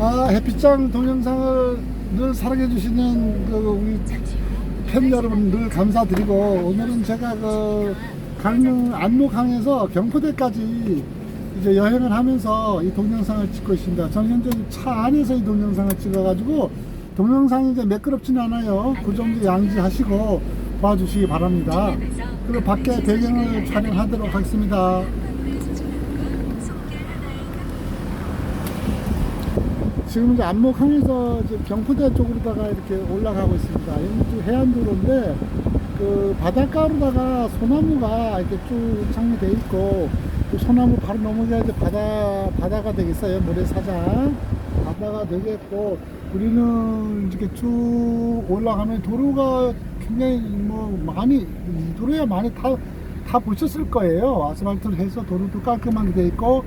아, 햇빛장 동영상을 늘 사랑해주시는 그 우리 팬 여러분 늘 감사드리고 오늘은 제가 그 강릉 안목항에서 경포대까지 이제 여행을 하면서 이 동영상을 찍고 있습니다. 저는 현재 차 안에서 이 동영상을 찍어가지고 동영상이 이제 매끄럽지는 않아요. 그 정도 양지하시고 봐주시기 바랍니다. 그리고 밖에 배경을 촬영하도록 하겠습니다. 지금 이제 안목항에서 이제 경포대 쪽으로다가 이렇게 올라가고 있습니다. 여기 해안도로인데 그 바닷가로다가 소나무가 이렇게 쭉 장미돼 있고 그 소나무 바로 넘어가야 이제 바다 바다가 되겠어요. 모래사장 바다가 되겠고 우리는 이렇게 쭉 올라가면 도로가 굉장히 뭐 많이 이 도로야 많이 다 다 보셨을 거예요. 아스팔트를 해서 도로도 깔끔하게 돼 있고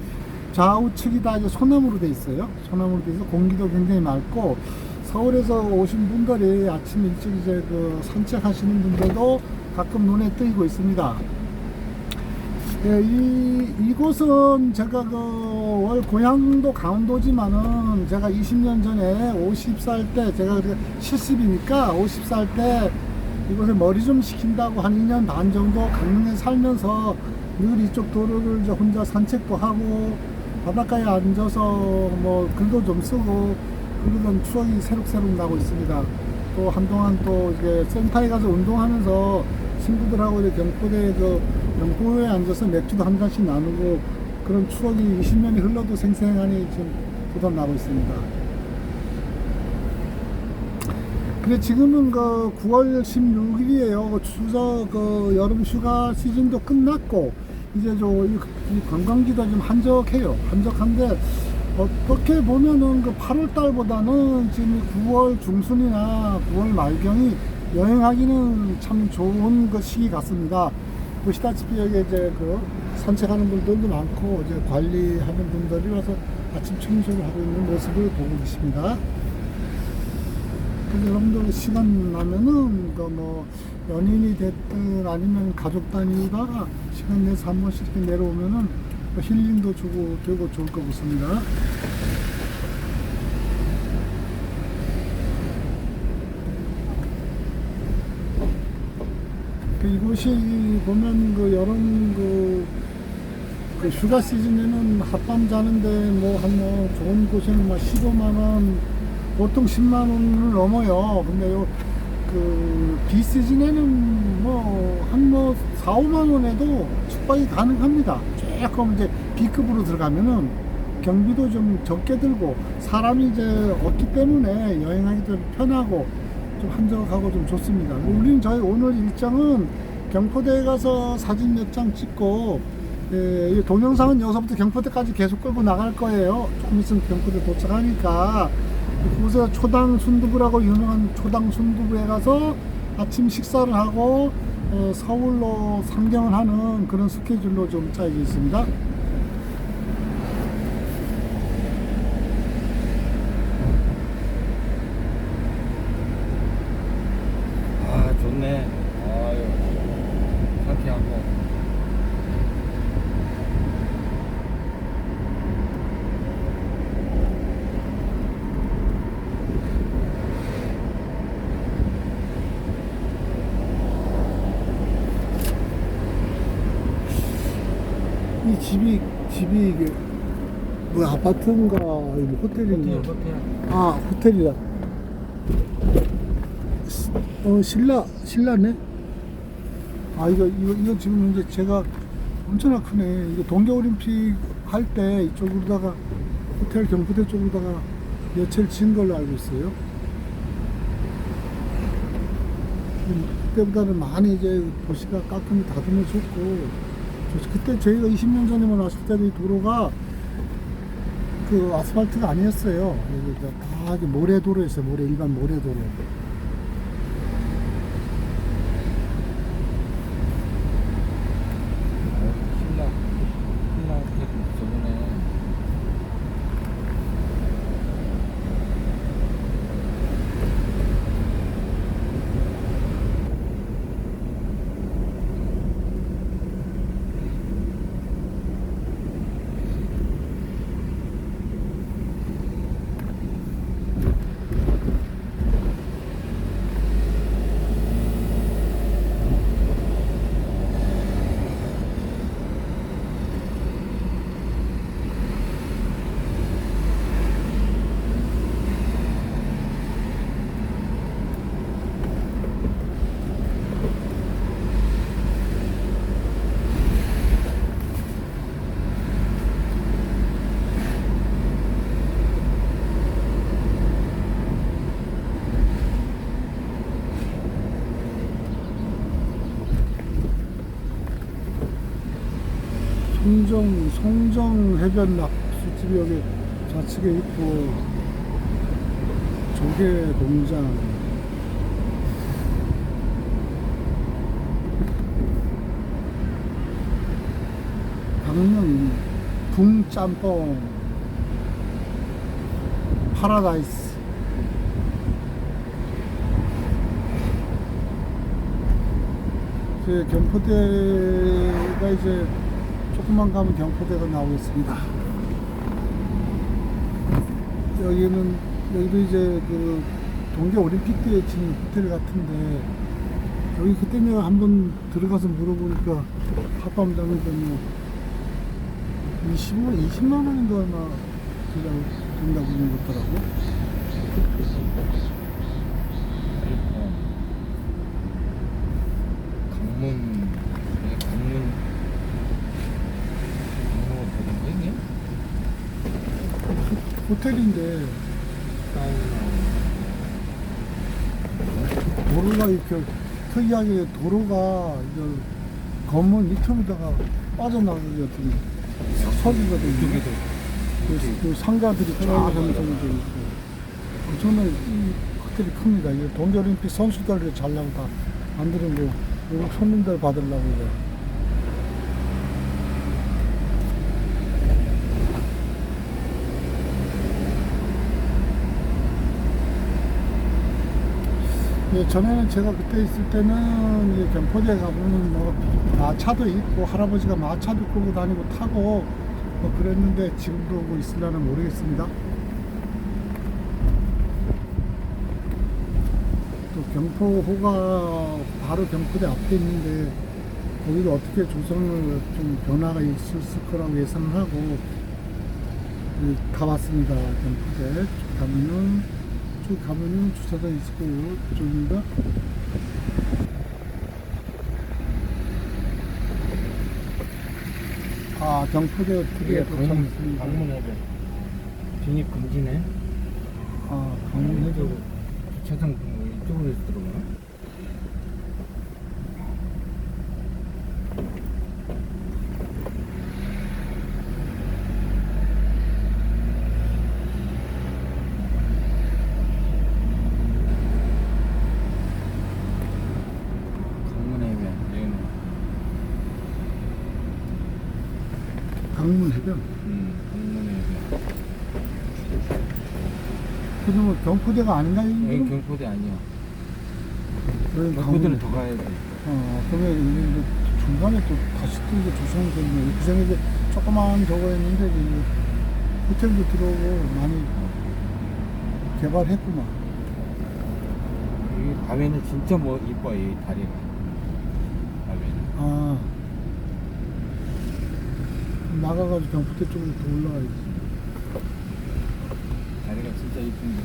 좌우측이 다 이제 소나무로 돼 있어요. 소나무로 돼 있어 공기도 굉장히 맑고 서울에서 오신 분들이 아침 일찍 이제 그 산책하시는 분들도 가끔 눈에 띄고 있습니다. 예, 이, 이곳은 제가 그, 월 고향도 강원도지만은 제가 20년 전에 50살 때, 제가 70이니까 50살 때 이곳에 머리 좀 식힌다고 한 2년 반 정도 강릉에 살면서 늘 이쪽 도로를 혼자 산책도 하고 바닷가에 앉아서 뭐 글도 좀 쓰고 그러던 추억이 새록새록 나고 있습니다. 또 한동안 또 이제 센터에 가서 운동하면서 친구들하고 이제 경포대 그 영포에 앉아서 맥주도 한 잔씩 나누고 그런 추억이 20년이 흘러도 생생하니 지금 돋아나고 있습니다. 근데 지금은 그 9월 16일이에요. 그 추석 그 여름 휴가 시즌도 끝났고 이제 저이 관광지도 좀 한적해요. 한적한데 어떻게 보면은 그 8월 달보다는 지금 9월 중순이나 9월 말경이 여행하기는 참 좋은 그 시기 같습니다. 보시다시피 여기 이제 그 산책하는 분들도 많고 이제 관리하는 분들이 와서 아침 청소를 하고 있는 모습을 보고 계십니다. 여러분들 시간 나면은 그뭐 연인이 됐든 아니면 가족 단위다가 시간 내서 한 번씩 이렇게 내려오면은 뭐 힐링도 주고 되고 좋을 것 같습니다. 그 이곳이 보면 그 여름 그, 그 휴가 시즌에는 하룻밤 자는데 뭐한뭐 좋은 곳에는 뭐 15만 원 보통 10만 원을 넘어요. 근데 요, 그, 비시즌에는 뭐, 한 뭐, 4, 5만 원에도 숙박이 가능합니다. 조금 이제 B급으로 들어가면은 경비도 좀 적게 들고, 사람이 이제 없기 때문에 여행하기 좀 편하고, 좀 한적하고 좀 좋습니다. 우리는 저희 오늘 일정은 경포대에 가서 사진 몇 장 찍고, 예, 이 동영상은 여기서부터 경포대까지 계속 끌고 나갈 거예요. 조금 있으면 경포대 도착하니까. 그곳에 초당 순두부라고 유명한 초당 순두부에 가서 아침 식사를 하고 어, 서울로 상경을 하는 그런 스케줄로 좀 짜여져 있습니다. 아 좋네. 아유 상쾌하고. 이 집이 집이 이게 뭐 아파트인가 호텔인가? 호텔 호텔. 아 호텔이다. 어 신라 신라네. 아 이거 이거 이거 지금 이제 제가 엄청나 크네. 이거 동계올림픽 할 때 이쪽으로다가 호텔 경포대 쪽으로다가 며칠 지은 걸로 알고 있어요. 음, 그때보다는 많이 이제 도시가 깔끔히 다듬어졌고 저- 그때 저희가 20년 전에만 왔을 때도 이 도로가 그 아스팔트가 아니었어요. 다 모래도로였어요. 모래 일반 모래도로. 어, 신라 신라 호텔 저번에 송정 송정 해변 낙수집이 여기 좌측에 있고 조개 농장. 강릉 붕짬뽕. 파라다이스. 그 경포대가 이제 조금만 가면 경포대가 나오겠습니다. 여기는 여기도 이제 그 동계 올림픽 때 지은 호텔 같은데 여기 그때 내가 한번 들어가서 물어보니까 합방장인데 뭐 20만 20만 원인가 얼마 된다고 그러더라고. 강문 이게 강문 강문가 거든요 호텔인데 도로가 이렇게 특이하게 도로가 이제 건물 밑으로다가 빠져나가게 어떤 설비거든요. 이쪽에도 그, 그 상가들이 쫙 형성되어 있고 엄청나게 이 호텔이 큽니다. 이게 동계올림픽 선수들을 잘라고 다 만드는 거 외국 손님들 받으려고 이제 예, 전에는 제가 그때 있을 때는 이제 경포대 가보면 뭐 마차도 있고 할아버지가 마차도 끌고 다니고 타고 뭐 그랬는데 지금도 뭐 있으려나 모르겠습니다. 또 경포호가 바로 경포대 앞에 있는데 거기도 어떻게 조성을 좀 변화가 있을 거라고 예상을 하고 그 가봤습니다. 경포대 쭉 가면은 쭉 가면은 주차장 있을 거고 그쪽입니다. 아 경포대 드디어 강문 도착했습니다. 강문해변 진입 금지네 아 강릉해도 주차장 뭐 이쪽으로? 강문해변 여기는 강문 해변. 음 그러면 뭐 경포대가 아닌가 여기? 경포대 아니야 경포대는 더 가야 돼 어 그러면 이제 중간에 또 다시 또 이제 조성이 되네. 그 전에 이제 조그만 저거였는데 이제 호텔도 들어오고 많이 개발했구만. 여기 밤에는 진짜 뭐 이뻐 이 다리가 밤에는 아 나가가지고 경포대 쪽으로 더 올라가야지. 다리가 진짜 이쁜데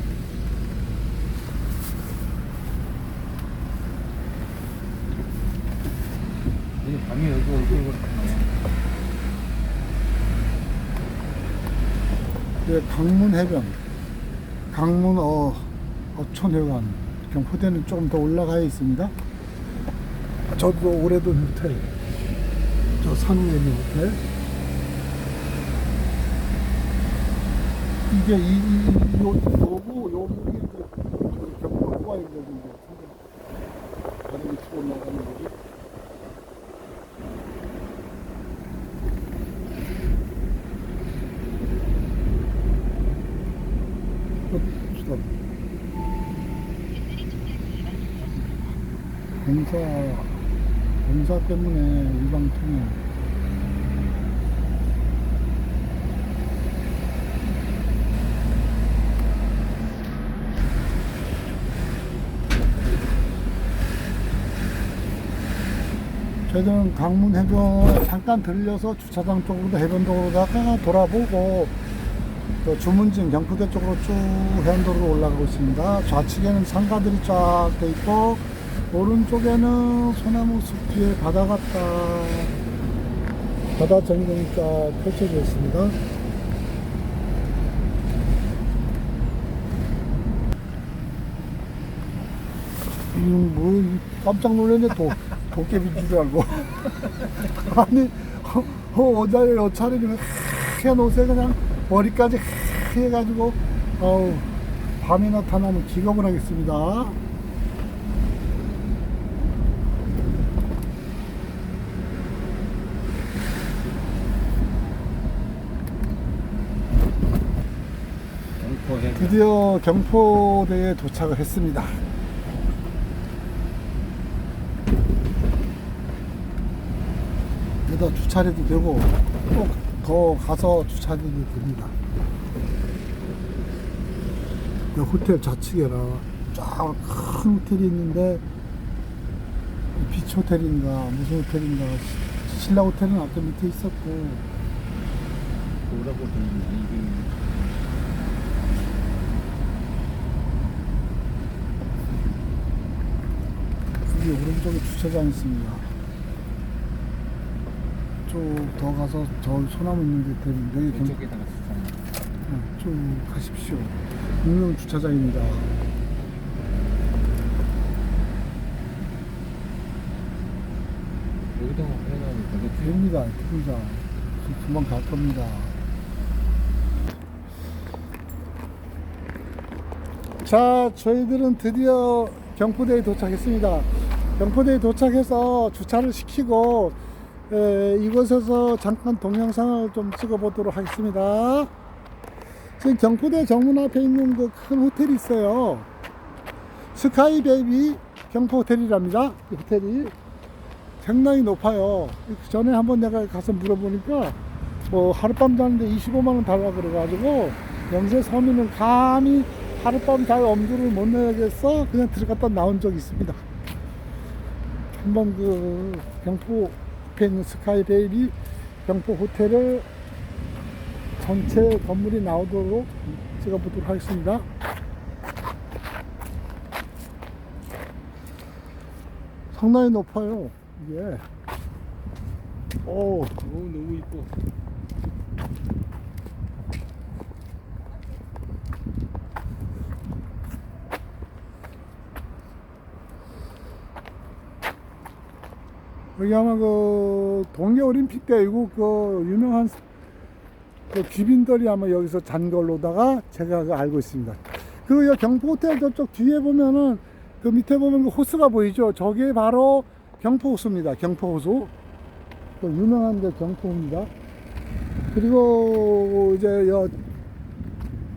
이 밤에 여기 올고 네, 강문 해변, 강문 어, 어촌해관, 경포대는 조금 더 올라가야 있습니다. 저도 오래된 호텔, 저 산후에 있는 호텔. 이게 이, 이, 이 요, 요거, 요, 이게 그, 그 경포가 있는 건데, 다리 밑으로 올라가는 거지. 어. 공사, 공사 때문에 일방 통행. 저희들은 강문 해변 잠깐 들려서 주차장 쪽으로 해변도로다가 돌아보고 또 주문진 경포대 쪽으로 쭉 해안도로로 올라가고 있습니다. 좌측에는 상가들이 쫙 돼 있고 오른쪽에는 소나무 숲 뒤에 바다 같다. 바다 전경이 쫙 펼쳐져 있습니다. 음, 뭐, 이 깜짝 놀랐네, 도, 도깨비인 줄 알고. 아니, 어, 어, 나의 옷차림이 하얀 옷에 그냥 머리까지 해가지고 어우 밤에 나타나면 기겁을 하겠습니다. 드디어 경포대에 도착을 했습니다. 여기다 주차해도 되고 또 더 가서 주차해도 됩니다. 이 호텔 좌측에라 쫙큰 호텔이 있는데 비치 호텔인가 무슨 호텔인가 신라 호텔은 아까 밑에 있었고 뭐라고 되는지 여기 오른쪽에 주차장 있습니다. 쭉 더 가서 저 소나무 있는 데 되는데 경, 왼쪽에다가. 네, 쭉 가십시오. 공용 주차장입니다. 여기다가 해놔도 되겠지? 됩니다. 됩니다. 금방 갈 겁니다. 자, 저희들은 드디어 경포대에 도착했습니다. 경포대에 도착해서 주차를 시키고 에, 이곳에서 잠깐 동영상을 좀 찍어보도록 하겠습니다. 지금 경포대 정문 앞에 있는 그 큰 호텔이 있어요. 스카이 베이비 경포 호텔이랍니다. 이 호텔이 상당히 높아요. 그 전에 한번 내가 가서 물어보니까 뭐 하룻밤 자는데 25만 원 달라 그래가지고 영세 서민은 감히 하룻밤 잘 엄두를 못 내겠어 그냥 들어갔다 나온 적이 있습니다. 한번 그 경포 앞에 있는 스카이 베이비 경포 호텔을 전체 건물이 나오도록 찍어보도록 하겠습니다. 상당히 높아요. 이게. 오, 오 너무 이뻐. 여기 아마 그 동계올림픽 때 이거 그 유명한 그 귀빈들이 아마 여기서 잔 걸로다가 제가 그 알고 있습니다. 그리고 이 경포 호텔 저쪽 뒤에 보면은 그 밑에 보면 그 호수가 보이죠? 저게 바로 경포 호수입니다. 경포 호수. 그 유명한 데 경포입니다. 그리고 이제 여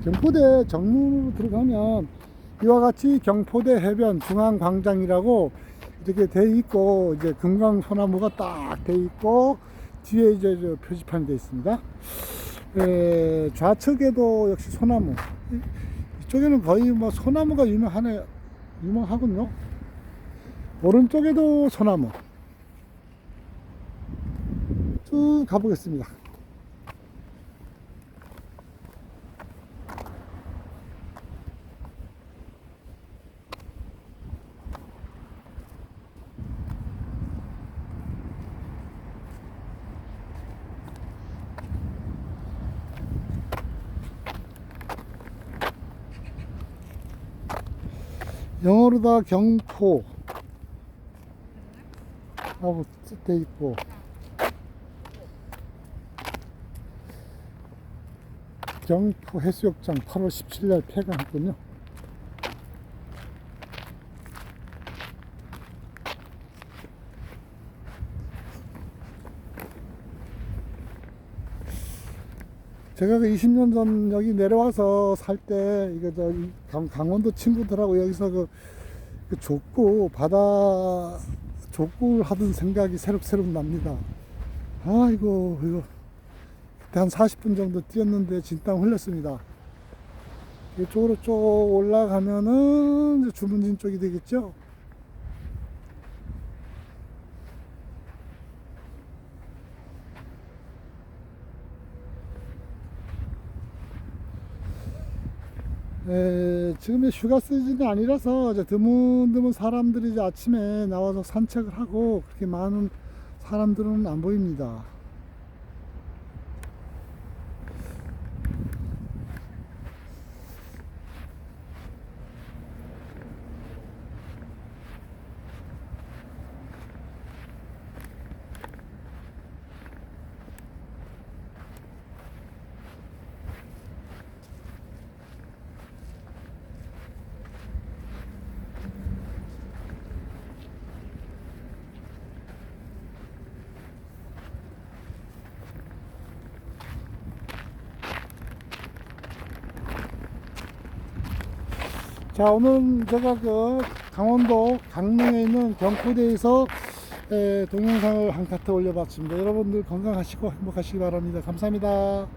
경포대 정문으로 들어가면 이와 같이 경포대 해변 중앙광장이라고 이렇게 돼 있고 이제 금강 소나무가 딱 돼 있고 뒤에 이제 저 표지판이 돼 있습니다. 에, 좌측에도 역시 소나무. 이- 이쪽에는 거의 뭐 소나무가 유명하네 유명하군요. 오른쪽에도 소나무. 쭉 가보겠습니다. 영어로다 경포 하고 돼 있고 경포 해수욕장 8월 17일 폐관했군요. 제가 그 20년 전 여기 내려와서 살 때 이거 저 강원도 친구들하고 여기서 그, 그 족구 바다 족구를 하던 생각이 새록새록 납니다. 아이고 이거 그때 한 40분 정도 뛰었는데 진땀 흘렸습니다. 이쪽으로 쭉 올라가면은 주문진 쪽이 되겠죠. 에, 지금이 휴가 시즌이 아니라서 이제 드문드문 사람들이 이제 아침에 나와서 산책을 하고 그렇게 많은 사람들은 안 보입니다. 자, 오늘 제가 그 강원도 강릉에 있는 경포대에서 에, 동영상을 한 카트 올려봤습니다. 여러분들 건강하시고 행복하시기 바랍니다. 감사합니다.